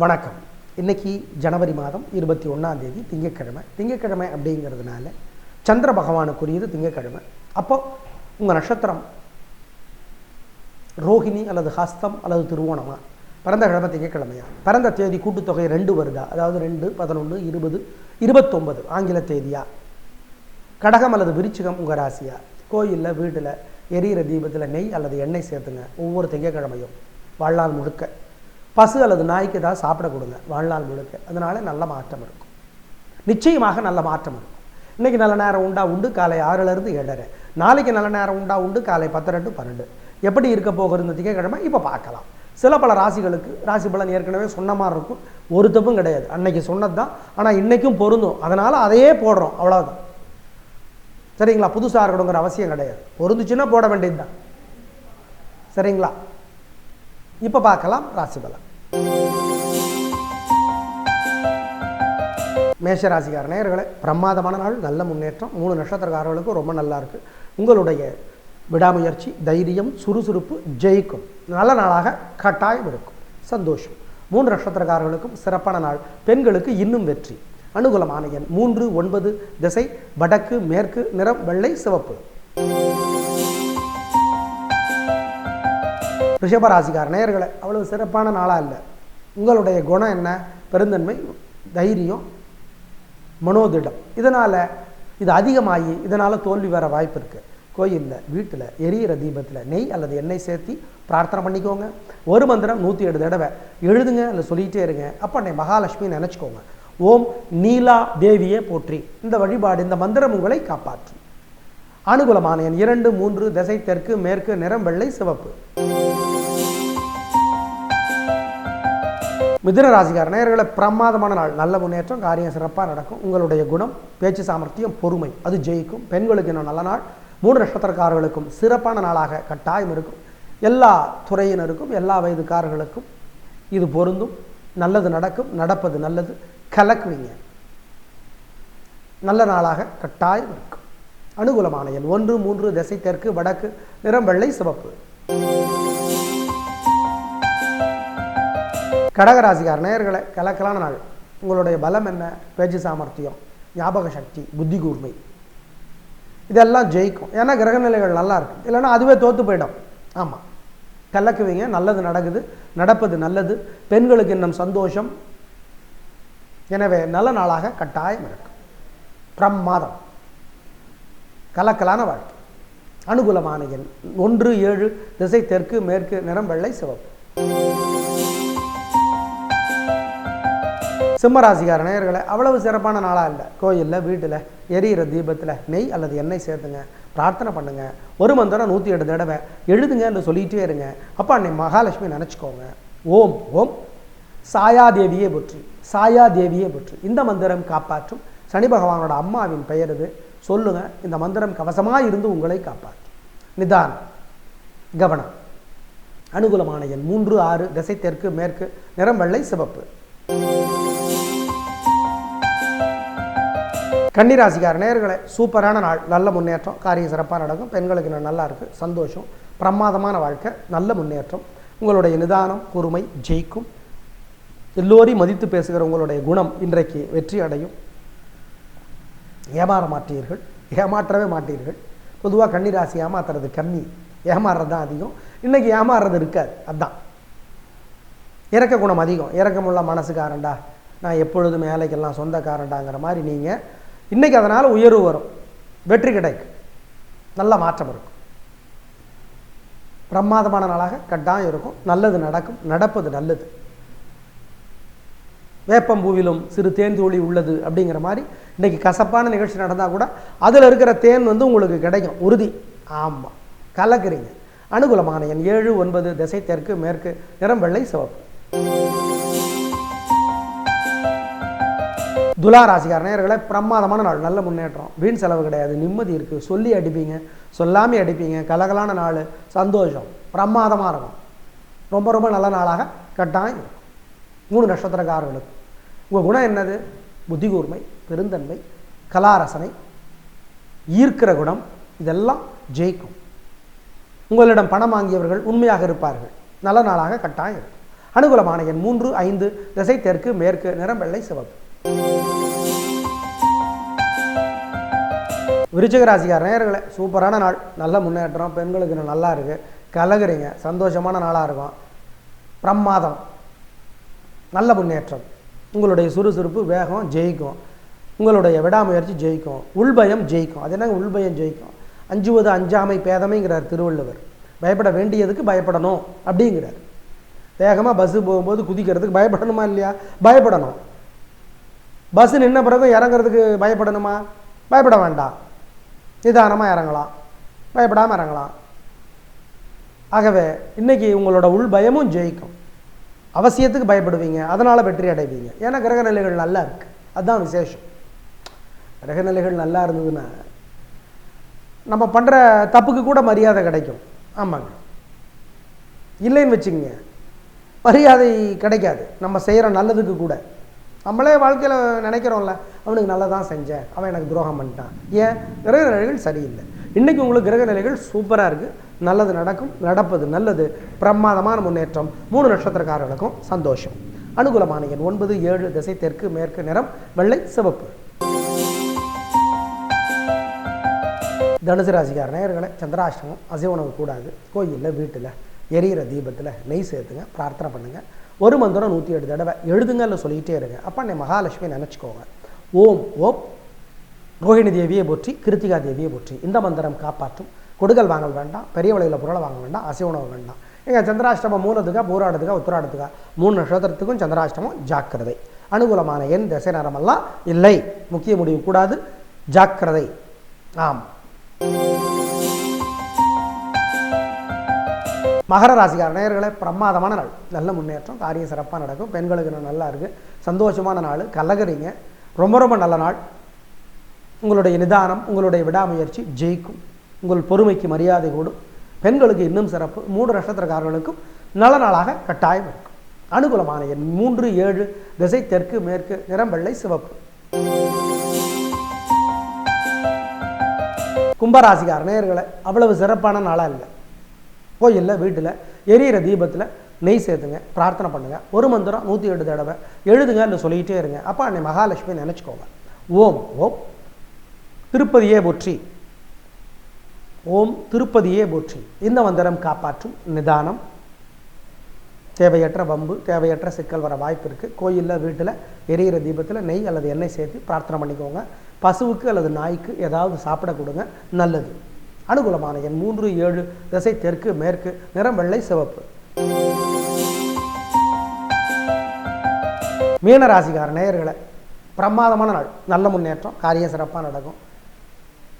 வணக்கம். இன்னைக்கு ஜனவரி மாதம் இருபத்தி ஒன்றாம் தேதி திங்கக்கிழமை அப்படிங்கிறதுனால சந்திர பகவானுக்குரியது திங்கக்கிழமை அப்போ உங்கள் நட்சத்திரம் ரோஹிணி அல்லது ஹஸ்தம் அல்லது திருவோணமா? பிறந்த கிழமை திங்கக்கிழமையா பிறந்த தேதி கூட்டுத்தொகை ரெண்டு வருதா? அதாவது ரெண்டு பதினொன்று இருபது இருபத்தொம்பது ஆங்கில தேதியா? கடகம் அல்லது விருச்சிகம் உங்கள் ராசியா? கோயிலில் வீட்டில் எரியிற தீபத்தில் நெய் அல்லது எண்ணெய் சேர்த்துங்க. ஒவ்வொரு திங்கக்கிழமையும் வாழ்நாள் முழுக்க. பசு அல்லது நாய்க்கு ஏதாவது சாப்பிட கொடுங்க வாழ்நாள் முழுக்க. அதனால நல்ல மாற்றம் இருக்கும். நிச்சயமாக நல்ல மாற்றம் இருக்கும். இன்னைக்கு நல்ல நேரம் உண்டா? உண்டு. காலை ஆறுலேருந்து ஏழரை. நாளைக்கு நல்ல நேரம் உண்டா? உண்டு. காலை பத்து ரெண்டு பன்னெண்டு. எப்படி இருக்க போகிறது திங்கக்கிழமை இப்போ பார்க்கலாம். சில பல ராசிகளுக்கு ராசி பலன் ஏற்கனவே சொன்ன மாதிரி இருக்கும். ஒரு தப்பும் கிடையாது. அன்னைக்கு சொன்னது தான் ஆனால் இன்றைக்கும் பொருந்தும். அதனால் அதையே போடுறோம். அவ்வளோதான் சரிங்களா? புதுசாக இருக்கணுங்கிற அவசியம் கிடையாது. பொருந்துச்சுன்னா போட வேண்டியது தான் சரிங்களா? இப்போ பார்க்கலாம். ராசி பலன். மேஷராசிக்கார நேர்களை பிரமாதமான நாள் நல்ல முன்னேற்றம் மூணு நட்சத்திரக்காரர்களுக்கும் ரொம்ப நல்லா இருக்கு. உங்களுடைய விடாமுயற்சி தைரியம் சுறுசுறுப்பு ஜெயிக்கும். நல்ல நாளாக கட்டாயம் இருக்கும். சந்தோஷம். மூன்று நட்சத்திரக்காரர்களுக்கும் சிறப்பான நாள். பெண்களுக்கு இன்னும் வெற்றி. அனுகூலமான எண் மூன்று ஒன்பது திசை வடக்கு மேற்கு நிறம் வெள்ளை சிவப்பு. ரிஷபராசிக்கார நேயர்களை அவ்வளவு சிறப்பான நாளாக இல்லை. உங்களுடைய குணம் என்ன? பெருந்தன்மை தைரியம் மனோதிடம். இதனால் இது அதிகமாகி இதனால் தோல்வி வர வாய்ப்பு இருக்குது கோயிலில் வீட்டில் எரியிற தீபத்தில் நெய் அல்லது எண்ணெய் சேர்த்தி பிரார்த்தனை பண்ணிக்கோங்க. ஒரு மந்திரம் நூற்றி ஏழு தடவை. எழுதுங்க அல்ல சொல்லிகிட்டே இருங்க. அப்போ அன்னை மகாலட்சுமி நினச்சிக்கோங்க. ஓம் நீலா தேவியே போற்றி. இந்த வழிபாடு இந்த மந்திரம் உங்களை காப்பாற்றும் அனுகூலமான எண் இரண்டு மூன்று திசை தெற்கு மேற்கு நிறம் வெள்ளை சிவப்பு. மிதுன ராசிக்கார நேர்களை பிரமாதமான நாள் நல்ல முன்னேற்றம் காரியம் சிறப்பாக நடக்கும். உங்களுடைய குணம் பேச்சு சாமர்த்தியம் பொறுமை அது ஜெயிக்கும். பெண்களுக்கு இன்னும் நல்ல நாள். மூன்று நட்சத்திரக்காரர்களுக்கும் சிறப்பான நாளாக கட்டாயம் இருக்கும். எல்லா துறையினருக்கும் எல்லா வயதுக்காரர்களுக்கும் இது பொருந்தும். நல்லது நடக்கும் நடப்பது நல்லது. கலக்குவீங்க. நல்ல நாளாக கட்டாயம் இருக்கும். அனுகூலமான எண் ஒன்று மூன்று திசை தெற்கு வடக்கு நிறம் வெள்ளை சிவப்பு. கடகராசிக்கார் நேயர்களை கலக்கலான நாள். உங்களுடைய பலம் என்ன? பேச்சு சாமர்த்தியம் ஞாபக சக்தி புத்தி கூர்மை. இதெல்லாம் ஜெயிக்கும். ஏன்னா கிரகநிலைகள் நல்லா இருக்கும் இல்லைன்னா அதுவே தோத்து போயிடும். ஆமாம் கலக்குவீங்க நல்லது நடக்குது நடப்பது நல்லது பெண்களுக்கு இன்னும் சந்தோஷம். எனவே நல்ல நாளாக கட்டாயம் இருக்கும். பிரம்மாதம் கலக்கலான வாழ்க்கை. அனுகூலமான எண். ஒன்று ஏழு திசை தெற்கு மேற்கு நிறம் வெள்ளை சிவப்பு. சிம்மராசிகார நேயர்களை அவ்வளவு சிறப்பான நாளாக இல்லை. கோயிலில் வீட்டில் எரியிற தீபத்தில் நெய் அல்லது எண்ணெய் சேர்த்துங்க. பிரார்த்தனை பண்ணுங்க. ஒரு மந்திரம் நூற்றி எட்டு தடவை. எழுதுங்கன்னு சொல்லிகிட்டே இருங்க. அப்போ அன்னை மகாலட்சுமி நினச்சிக்கோங்க. ஓம் ஓம். சாயாதேவியே போற்றி. சாயாதேவியே போற்றி. இந்த மந்திரம் காப்பாற்றும். சனி பகவானோட அம்மாவின் பெயர் இது. சொல்லுங்க. இந்த மந்திரம் கவசமாக இருந்து உங்களை காப்பாற்றும். நிதானம். கவனம். அனுகூலமான எண் மூன்று ஆறு திசை தெற்கு மேற்கு நிறம் வெள்ளை சிவப்பு. கன்னிராசிக்கார நேர்களை சூப்பரான நாள். நல்ல முன்னேற்றம். காரியம் சிறப்பாக நடக்கும். பெண்களுக்கு நல்லா இருக்குது சந்தோஷம். பிரமாதமான வாழ்க்கை. நல்ல முன்னேற்றம். உங்களுடைய நிதானம் பொறுமை ஜெயிக்கும். எல்லோரையும் மதித்து பேசுகிற உங்களுடைய குணம் இன்றைக்கு வெற்றி அடையும். ஏமாற மாட்டீர்கள். ஏமாற்றவே மாட்டீர்கள். பொதுவாக கன்னிராசி ஏமாத்துறது கம்மி. ஏமாறுறது தான் அதிகம். இன்றைக்கி ஏமாறுறது இருக்காது. அதுதான் இறக்க குணம் அதிகம். இறக்கமுள்ள மனசுக்காரண்டா நான் எப்பொழுதும் வேலைக்கெல்லாம் சொந்தக்காரண்டாங்கிற மாதிரி நீங்கள் இன்றைக்கி அதனால் உயர்வு வரும். வெற்றி கிடைக்கும். நல்ல மாற்றம் இருக்கும். பிரமாதமான நாளாக கட்டாயம் இருக்கும். நல்லது நடக்கும். நடப்பது நல்லது. வேப்பம்பூவிலும் சிறு தேன் தோழி உள்ளது அப்படிங்கிற மாதிரி இன்றைக்கி கசப்பான நிகழ்ச்சி நடந்தால் கூட அதில் இருக்கிற தேன் வந்து உங்களுக்கு கிடைக்கும். உறுதி. ஆமாம் கலக்குறீங்க. அனுகூலமான எண் ஏழு ஒன்பது திசை தெற்கு மேற்கு நிறம் வெள்ளை சிவப்பு. துலா ராசிக்கார நேயர்களை பிரமாதமான நாள் நல்ல முன்னேற்றம் வீண் செலவு கிடையாது நிம்மதி இருக்குது சொல்லி அடிப்பீங்க சொல்லாமே அடிப்பீங்க கலகலான நாள் சந்தோஷம் பிரமாதமாக இருக்கும். ரொம்ப ரொம்ப நல்ல நாளாக கட்டாயம் இருக்கும். மூணு நட்சத்திரக்காரர்களுக்கு. உங்கள் குணம் என்னது? புத்தி கூர்மை பெருந்தன்மை கலாரசனை ஈர்க்கிற குணம் இதெல்லாம் ஜெயிக்கும். உங்களிடம் பணம் வாங்கியவர்கள் உண்மையாக இருப்பார்கள். நல்ல நாளாக கட்டாயம் இருக்கும். அனுகூலமான எண் மூன்று ஐந்து திசை தெற்கு மேற்கு நிறம் வெள்ளை சிவப்பு. விருச்சிக ராசிக்கார சூப்பரான நாள். நல்ல முன்னேற்றம் பெண்களுக்கு நல்லா இருக்குது கலகுறீங்க சந்தோஷமான நாளாக இருக்கும். பிரமாதம் நல்ல முன்னேற்றம். உங்களுடைய சுறுசுறுப்பு வேகம் ஜெயிக்கும். உங்களுடைய விடாமுயற்சி ஜெயிக்கும். உள்பயம் ஜெயிக்கும். அது என்னங்க உள்பயம் ஜெயிக்கும்? அஞ்சுவது அஞ்சாமை பேதமைங்கிறார் திருவள்ளுவர். பயப்பட வேண்டியதுக்கு பயப்படணும் அப்படிங்கிறார். வேகமாக பஸ்ஸு போகும்போது குதிக்கிறதுக்கு பயப்படணுமா இல்லையா? பயப்படணும். பஸ்ஸு நின்ன பிறகு இறங்குறதுக்கு பயப்படணுமா? பயப்பட வேண்டாம். நிதானமாக இறங்கலாம். பயப்படாமல் இறங்கலாம். ஆகவே இன்றைக்கி உங்களோட உள் பயமும் ஜெயிக்கும். அவசியத்துக்கு பயப்படுவீங்க. அதனால் வெற்றி அடைவீங்க. ஏன்னா கிரக நிலைகள் நல்லா இருக்குது அதுதான் விசேஷம். கிரக நிலைகள் நல்லா இருந்ததுன்னா நம்ம பண்ணுற தப்புக்கு கூட மரியாதை கிடைக்கும். ஆமாங்க. இல்லைன்னு வச்சுக்கோங்க. மரியாதை கிடைக்காது. நம்ம செய்கிற நல்லதுக்கு கூட. நம்மளே வாழ்க்கையில் நினைக்கிறோம்ல அவனுக்கு நல்லா தான் செஞ்சேன் அவன் எனக்கு துரோகம் பண்ணிட்டான். ஏன்? கிரக நிலைகள் சரியில்லை. இன்றைக்கி உங்களுக்கு கிரக நிலைகள் சூப்பராக இருக்குது நல்லது நடக்கும் நடப்பது நல்லது. பிரமாதமான முன்னேற்றம். மூணு நட்சத்திரக்காரர்களுக்கும் சந்தோஷம். அனுகூலமான எண் ஒன்பது ஏழு திசை தெற்கு மேற்கு நிறம் வெள்ளை சிவப்பு. தனுசு ராசிக்கார நேயர்களே சந்திராஷ்டமம் அசைவ உணவு கூடாது. கோயிலில் வீட்டில் எரியிற தீபத்தில் நெய் சேர்த்துங்க பிரார்த்தனை பண்ணுங்கள் ஒரு மந்திரம் நூற்றி எட்டு தடவை எழுதுங்க இல்லை சொல்லிக்கிட்டே இருங்க. அப்போ நீ மகாலட்சுமி நினச்சிக்கோங்க. ஓம் ஓம். ரோஹிணி தேவியை போற்றி கிருத்திகா தேவியை போற்றி. இந்த மந்திரம் காப்பாற்றும். கொடுக்கல் வாங்கல் வேண்டாம் பெரிய விலையில் பொருளை வாங்க வேண்டாம் அசை உணவு வேண்டாம். எங்கள் சந்திராஷ்டமம் மூலத்துக்கா பூராடத்துக்கா உத்திராடத்துக்கா மூணு நட்சத்திரத்துக்கும் சந்திராஷ்டமம் ஜாக்கிரதை. அனுகூலமான எண் திசை நேரமெல்லாம் இல்லை. முக்கிய முடிவு கூடாது. ஜாக்கிரதை. ஆம். மகர ராசிக்கார நேயர்களே பிரமாதமான நாள். நல்ல முன்னேற்றம் காரியம் சிறப்பாக நடக்கும். பெண்களுக்கு இன்னும் நல்லா இருக்குது சந்தோஷமான நாள். கலகறிங்க. ரொம்ப ரொம்ப நல்ல நாள். உங்களுடைய நிதானம் உங்களுடைய விடாமுயற்சி ஜெயிக்கும். உங்கள் பொறுமைக்கு மரியாதை கூடும். பெண்களுக்கு இன்னும் சிறப்பு. மூன்று நட்சத்திரக்காரர்களுக்கும் நல்ல நாளாக கட்டாயம் இருக்கும். அனுகூலமான எண் மூன்று ஏழு திசை தெற்கு மேற்கு நிறம் வெள்ளை சிவப்பு. கும்பராசிக்கார நேர்களை அவ்வளவு சிறப்பான நாளாக இல்லை. கோயிலில் வீட்டில் எரியிற தீபத்தில் நெய் சேர்த்துங்க பிரார்த்தனை பண்ணுங்கள் ஒரு மந்திரம் நூற்றி எட்டு தடவை எழுதுங்க இல்லை சொல்லிக்கிட்டே இருங்க. அப்போ அன்னை மகாலட்சுமி நினச்சிக்கோங்க. ஓம் ஓம். திருப்பதியே போற்றி. ஓம் திருப்பதியே போற்றி. இந்த மந்திரம் காப்பாற்றும் நிதானம். தேவையற்ற வம்பு தேவையற்ற சிக்கல் வர வாய்ப்பு இருக்குது கோயிலில் வீட்டில் எரியிற தீபத்தில் நெய் அல்லது எண்ணெய் சேர்த்து பிரார்த்தனை பண்ணிக்கோங்க. பசுவுக்கு அல்லது நாய்க்கு ஏதாவது சாப்பிட கொடுங்க. நல்லது. அனுகூலமான எண் மூன்று ஏழு திசை தெற்கு மேற்கு நிறம் வெள்ளை சிவப்பு. மீனராசிக்கார நேயர்களை பிரமாதமான நாள். நல்ல முன்னேற்றம் காரியம் சிறப்பாக நடக்கும்.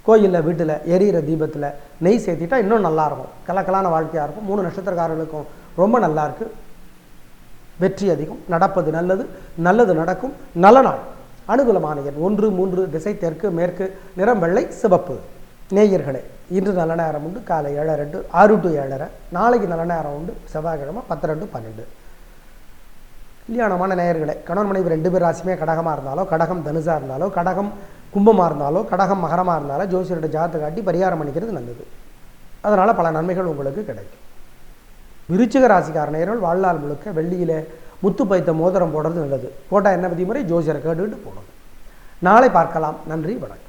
கோயிலில் வீட்டில் எரியிற தீபத்தில் நெய் சேர்த்திட்டா இன்னும் நல்லா இருக்கும். கலக்கலான வாழ்க்கையாக இருக்கும். மூணு நட்சத்திரக்காரர்களுக்கும் ரொம்ப நல்லா இருக்கு. வெற்றி அதிகம். நடப்பது நல்லது. நல்லது நடக்கும். நல்ல நாள். அனுகூலமான எண் ஒன்று மூன்று திசை தெற்கு மேற்கு நிறம் வெள்ளை சிவப்பு. நேயர்களே இன்று நல்ல நேரம் உண்டு. காலை ஏழரை டு ஆறு டு ஏழரை. நாளைக்கு நல்ல நேரம் உண்டு. செவ்வாய்க்கிழமை பத்து ரெண்டு பன்னெண்டு. கல்யாணமான நேயர்களே கணவன் மனைவி ரெண்டு பேர் ராசியுமே கடகமாக இருந்தாலோ கடகம் தனுசாக இருந்தாலோ கடகம் கும்பமாக இருந்தாலோ கடகம் மகரமாக இருந்தாலோ ஜோசியரோட ஜாத்தை காட்டி பரிகாரம் பண்ணிக்கிறது நல்லது. அதனால் பல நன்மைகள் உங்களுக்கு கிடைக்கும். விருச்சிக ராசிக்கார நேயர்கள் வாழ்நாள் முழுக்க வெள்ளியில் முத்து பைத்த மோதிரம் போடுறது நல்லது. போட்டால் என்ன விதிமுறை? ஜோசியரை கேட்டுக்கிட்டு போடணும் நாளை பார்க்கலாம். நன்றி வணக்கம்.